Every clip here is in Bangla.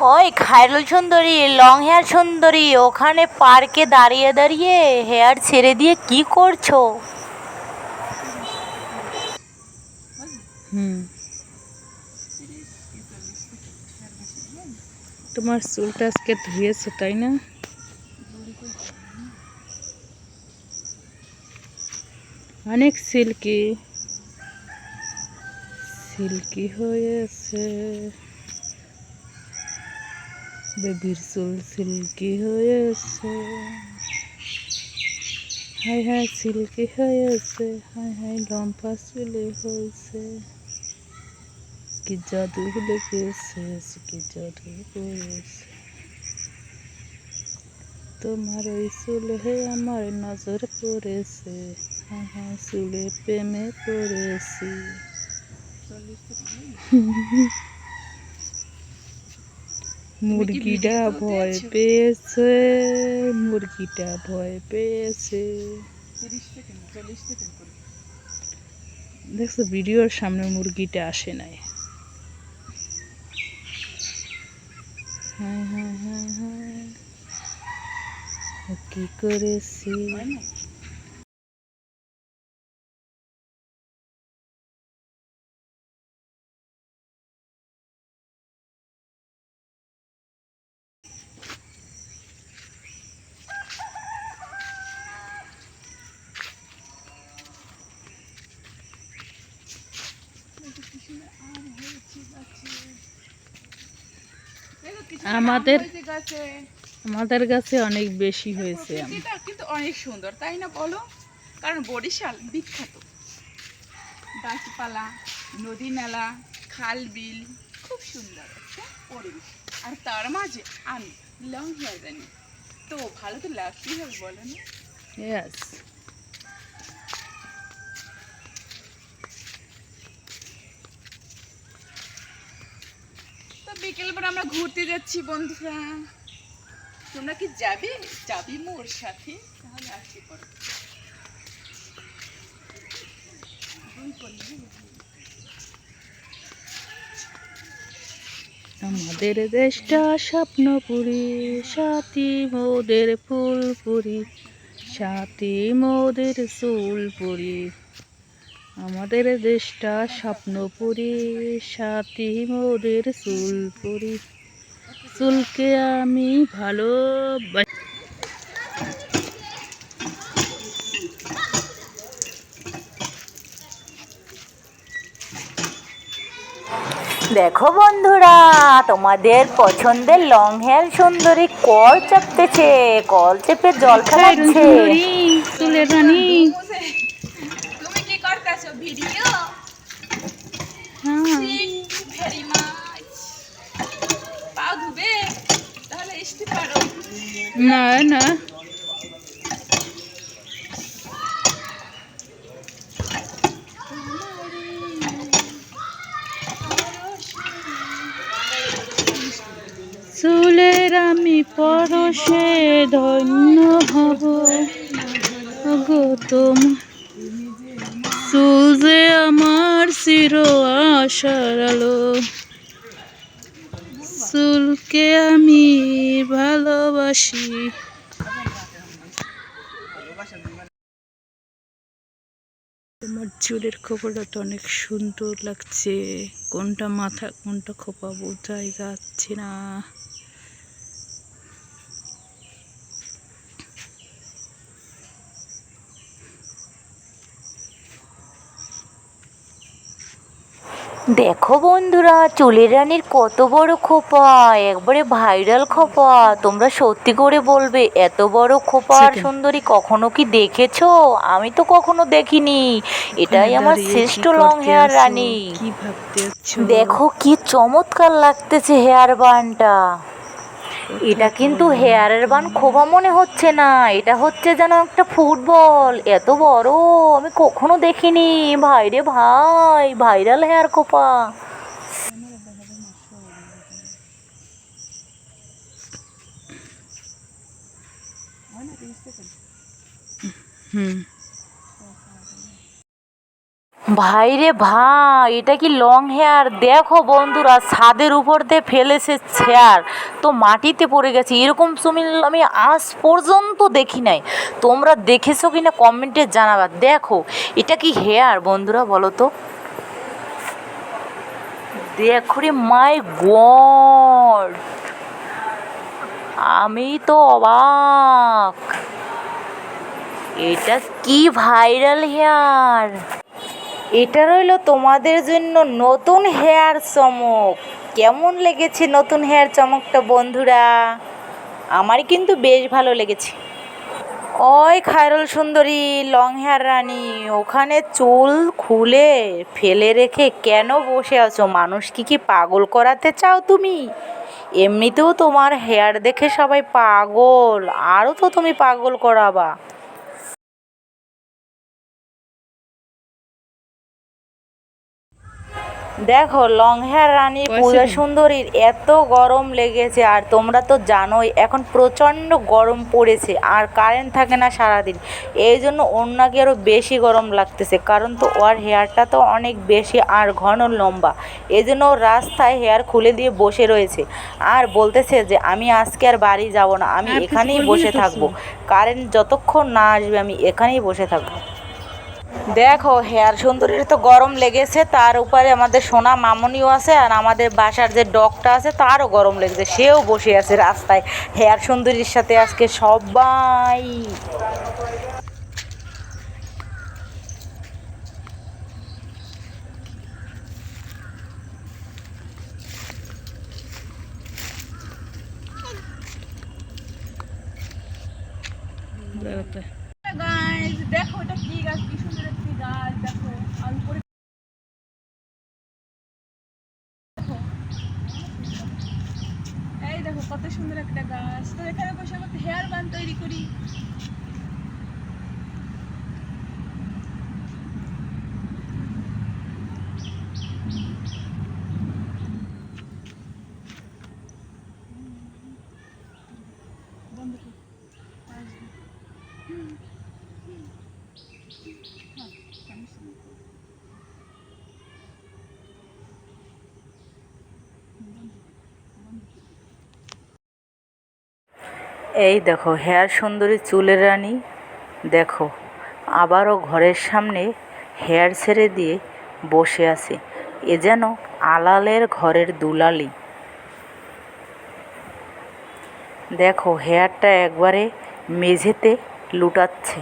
ওই খায়রুল সুন্দরী লং হেয়ার সুন্দরী, ওখানে পার্কে দাঁড়িয়ে দাঁড়িয়ে হেয়ার ছেড়ে দিয়ে কি করছ? হুম। তোমার চুলটা আজকে ধুয়েছো, তাই না? অনেক সিল্কি সিল্কি হয়েছে। বেবির চুল সিল্কি হয়েছে। হাই হাই, সিল্কি হয়েছে। হাই হাই, লম্বা চুলে হয়েছে। কি জাদু লেগেছে, কি জাদু করেছে তোমার ওই চুলে আমার নজর পড়েছে। হ্যাঁ হ্যাঁ চুলে প্রেমে পড়েছি। মুরগিটা ভয় পেয়েছে মুরগিটা ভয় পেয়েছে। দেখছ ভিডিওর সামনে মুরগিটা আসে নাই। হ্যাঁ হ্যাঁ হ্যাঁ হ্যাঁ। কি করেছি? আমাদের আমাদের কাছে অনেক বেশি হয়েছে। কিন্তু অনেক সুন্দর তাই না বলো? কারণ বরিশাল বিখ্যাত। গাছপালা নদী নালা খাল বিল খুব সুন্দর একটা পরিবেশ। আর তার মাঝে আমি লং হেয়ার জানি। তো ভালো তো লাগতেই হবে বলো না? বিকেলবেলা আমরা ঘুরতে যাচ্ছি, বন্ধুরা। তোমরা কি যাবে? যাবি মোর সাথে? তাহলে আসতে পারো আমাদের দেশটা স্বপ্নপুরি, সাথী মোদের ফুলপুরি, সাথী মোদের চুলপুরি। আমাদের দেশটা স্বপ্নপুরি সাথী মোদের চুলপুরি। চুলকে আমি ভালো দেখো বন্ধুরা তোমাদের পছন্দের লং হেয়ার সুন্দরী কল চাপতেছে কল চেপে জল খাচ্ছে চুলের রানী। তুমি করতেছো ভিডিও হ্যাঁ। ভেরি মাচ পা ধুবে? তাহলে আসতে পারো। না না। চুলের আমি পরশে ধন্য হব। গো তোম চির আশার আলো। চুলকে আমি ভালোবাসি। তোমার চুলের খোপাটা তো অনেক সুন্দর লাগছে। কোনটা মাথা, কোনটা খোপা বোঝাই যাচ্ছে না। দেখো বন্ধুরা চুলের রানীর কত বড় খোপা একবারে ভাইরাল খোপা। তোমরা সত্যি করে বলবে এত বড় খোপা আর সুন্দরী কখনো কি দেখেছ? আমি তো কখনো দেখিনি। এটাই আমার শ্রেষ্ঠ লং হেয়ার রানি। দেখো কি চমৎকার লাগতেছে হেয়ার বানটা এটা কিন্তু হেয়ারের বান খোপা মনে হচ্ছে না। এটা হচ্ছে যেন একটা ফুটবল। এত বড় আমি কখনো দেখিনি। ভাই রে ভাই ভাইরাল হেয়ার খোপা। হুম। ভাই রে ভাই, এটা কি লং হেয়ার দেখো বন্ধুরা, ছাদের উপর দিয়ে ফেলেছে চেয়ার তো মাটিতে পড়ে গেছে। এরকম সুমিল আমি আজ পর্যন্ত দেখি নাই। তোমরা দেখেছ কি না কমেন্টে জানাবা। দেখো, এটা কি হেয়ার বন্ধুরা বলো তো? দেখো রে মাই গড আমি তো অবাক। এটা কি ভাইরাল হেয়ার এটা রইল তোমাদের জন্য নতুন হেয়ার চমক। কেমন লেগেছে নতুন হেয়ার চমকটা বন্ধুরা? আমার কিন্তু বেশ ভালো লেগেছে। ওই খায়রুল সুন্দরী, লং হেয়ার রানী, ওখানে চুল খুলে ফেলে রেখে কেন বসে আছো? মানুষ কি কি পাগল করাতে চাও তুমি? এমনিতেও তোমার হেয়ার দেখে সবাই পাগল। আরও তো তুমি পাগল করাবা। দেখো লং হেয়ার রানী পূজা সুন্দরীর এত গরম লেগেছে আর তোমরা তো জানোই এখন প্রচণ্ড গরম পড়েছে আর কারেন্ট থাকে না সারাদিন। এই জন্য নাকি আরও বেশি গরম লাগতেছে কারণ তো ওর হেয়ারটা তো অনেক বেশি আর ঘন লম্বা। এই জন্য রাস্তায় হেয়ার খুলে দিয়ে বসে রয়েছে। আর বলতেছে যে আমি আজকে আর বাড়ি যাব না আমি এখানেই বসে থাকব। কারেন্ট যতক্ষণ না আসবে আমি এখানেই বসে থাকব। দেখো হেয়ার, সুন্দরীর তো গরম লেগেছে, তার উপরে আমাদের সোনা মামনিও আছে আর আমাদের বাসার যে ডগটা আছে, তারও গরম লেগেছে, সেও বসে আছে রাস্তায়। হেয়ার সুন্দরীর সাথে আজকে সবাই। গাইস দেখো এটা কি গাছ কি সুন্দর একটি গাছ দেখো আর উপরে দেখো। এই দেখো কত সুন্দর একটা গাছ তো এখানে বসে আমরা হেয়ার বান তৈরি করি বন্ধ কর। আসবে। হ্যাঁ, সমস্যা নেই। এই দেখো, হেয়ার সুন্দরী চুলের রানী। দেখো, আবারও ঘরের সামনে হেয়ার ছেড়ে দিয়ে বসে আছে। এ যেন আলালের ঘরের দুলালি। দেখো, হেয়ারটা একবারে মেঝেতে লুটাচ্ছে।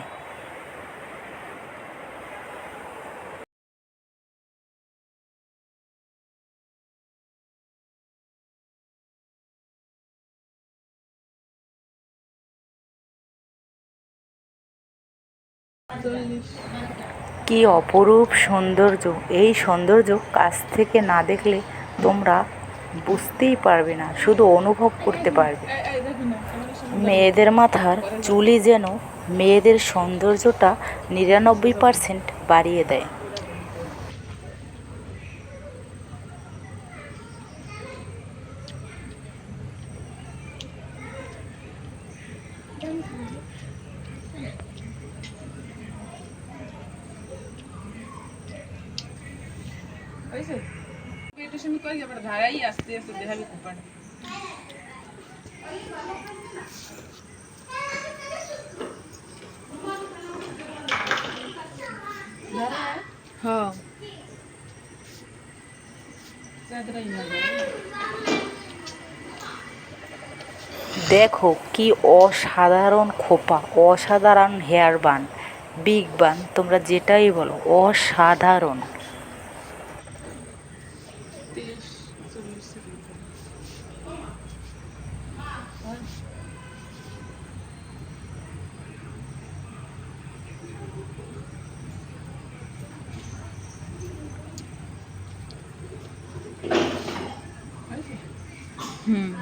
কি অপরূপ সৌন্দর্য। এই সৌন্দর্য কাছ থেকে না দেখলে তোমরা বুঝতেই পারবে না, শুধু অনুভব করতে পারবে। মেয়েদের মাথার চুলি যেন মেয়েদের সৌন্দর্যটা নিরানব্বই পার্সেন্ট বাড়িয়ে দেয়। হয়েছে? পেটের সঙ্গে কই আবার ধারাই আস্তে আস্তে দেখাবি কুপান। হ্যাঁ। দেখো কি অসাধারণ খোপা অসাধারণ হেয়ার বান বিগ বান তোমরা যেটাই বলো অসাধারণ। হুম।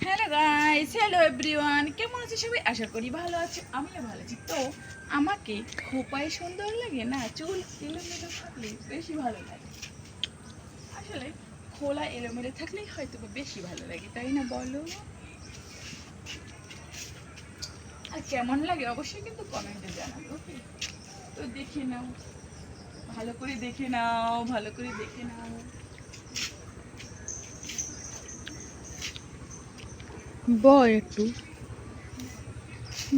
হ্যালো গাইস হ্যালো এভরিওয়ান কেমন আছে সবাই? আশা করি ভালো আছে, আমিও ভালো আছি। তো আমাকে খোপায় সুন্দর লাগে না? চুল এলোমেলো থাকলে বেশি ভালো লাগে। আসলে খোলা এলোমেলো থাকলেই হয়তো বেশি ভালো লাগে, তাই না বলো? আর কেমন লাগে অবশ্যই কিন্তু কমেন্টে জানাবে ওকে তো দেখে নাও। ভালো করে দেখে নাও ভালো করে দেখে নাও। ব একটু।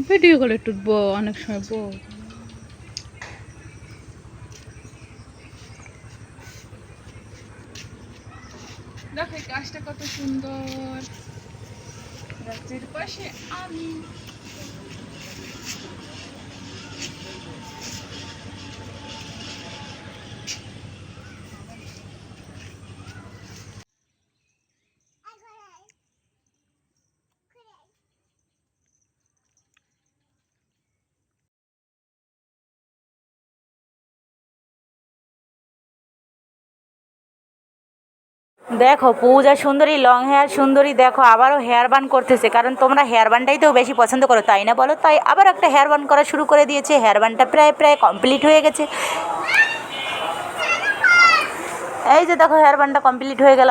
ভিডিও করে একটু ব অনেক সময় ব দেখো গাছটা কত সুন্দর। গাছের পাশে আমি দেখো, পূজা সুন্দরী লং হেয়ার সুন্দরী, দেখো, আবারও হেয়ার বান করতেছে। কারণ তোমরা হেয়ার বানটাই তো বেশি পছন্দ করো, তাই না বলো? তাই আবার একটা হেয়ার বান করা শুরু করে দিয়েছে। হেয়ার বানটা প্রায় প্রায় কমপ্লিট হয়ে গেছে। এই যে দেখো হেয়ার বানটা কমপ্লিট হয়ে গেল।